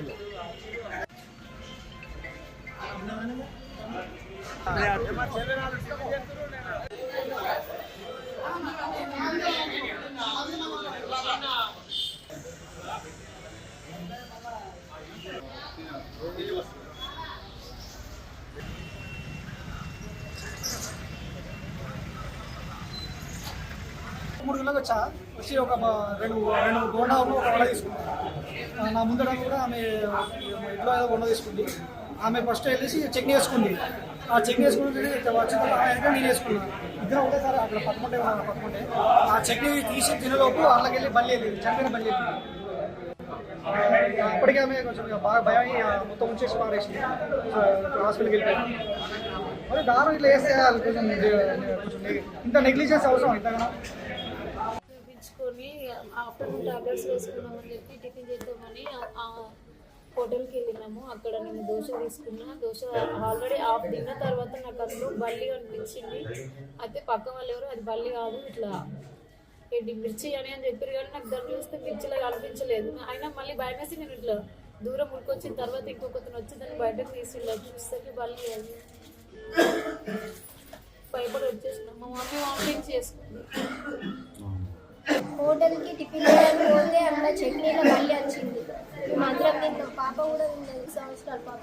Hello अपना आने में अरे यार चले ना इसको ये మూడు గంటలకు వచ్చా వచ్చి ఒక రెండు రెండు గోండాలు ఒక వడ తీసుకున్నాను నా ముందర కూడా ఆమె ఇంట్లో ఏదో వండ తీసుకుంది. ఆమె ఫస్ట్ వెళ్ళేసి చట్నీ వేసుకుంది. ఆ చట్నీ వేసుకుంటే వచ్చిన తర్వాత ఆమె నేను వేసుకున్నాను ఇద్దరు ఒకటేసారి అక్కడ పట్టుకుంటే ఉన్నాను పట్టుకుంటే ఆ చట్నీ తీసి తినలోపు వాళ్ళకి వెళ్ళి బల్లి వెళ్ళింది చంపిన బల్లి వెళ్ళింది. అప్పటికే ఆమె కొంచెం బాగా భయం మొత్తం ఉంచేసి పారేసింది. హాస్పిటల్కి వెళ్ళిపోయింది మరి దారుణం ఇట్లా వేస్తే కొంచెం ఇంత నెగ్లిజెన్స్ అవసరం ఇంతకన్నా ఆఫ్టర్నూన్ టాబ్లెట్స్ వేసుకున్నామని చెప్పి టిఫిన్ చేద్దామని ఆ- హోటల్కి వెళ్ళినాము. అక్కడ నేను దోశ తీసుకున్నా. దోశ ఆల్రెడీ హాఫ్ తిన్న తర్వాత నాకు అందులో బల్లి అనిపించింది. అయితే పక్క వాళ్ళు ఎవరు అది బల్లి కాదు ఇట్లా ఏంటి మిర్చి అని అని చెప్పారు కానీ నాకు దాన్ని చూస్తే మిర్చిలా అనిపించలేదు. అయినా మళ్ళీ భయమేసి నేను ఇట్లా దూరం ఉరికొచ్చిన తర్వాత ఇంకొకతను వచ్చి దాన్ని బయటకు తీసుకెళ్ళా చూస్తే బల్లి అది భయపడి వచ్చేసిన. మా మమ్మీ వామిటింగ్ చేసుకుంది. హోటల్కి టిఫిన్ పోతే అక్కడ చట్నీ మళ్ళీ వచ్చింది. మాత్రం నేను పాప కూడా ఉంది సంవత్సరాలు పాప.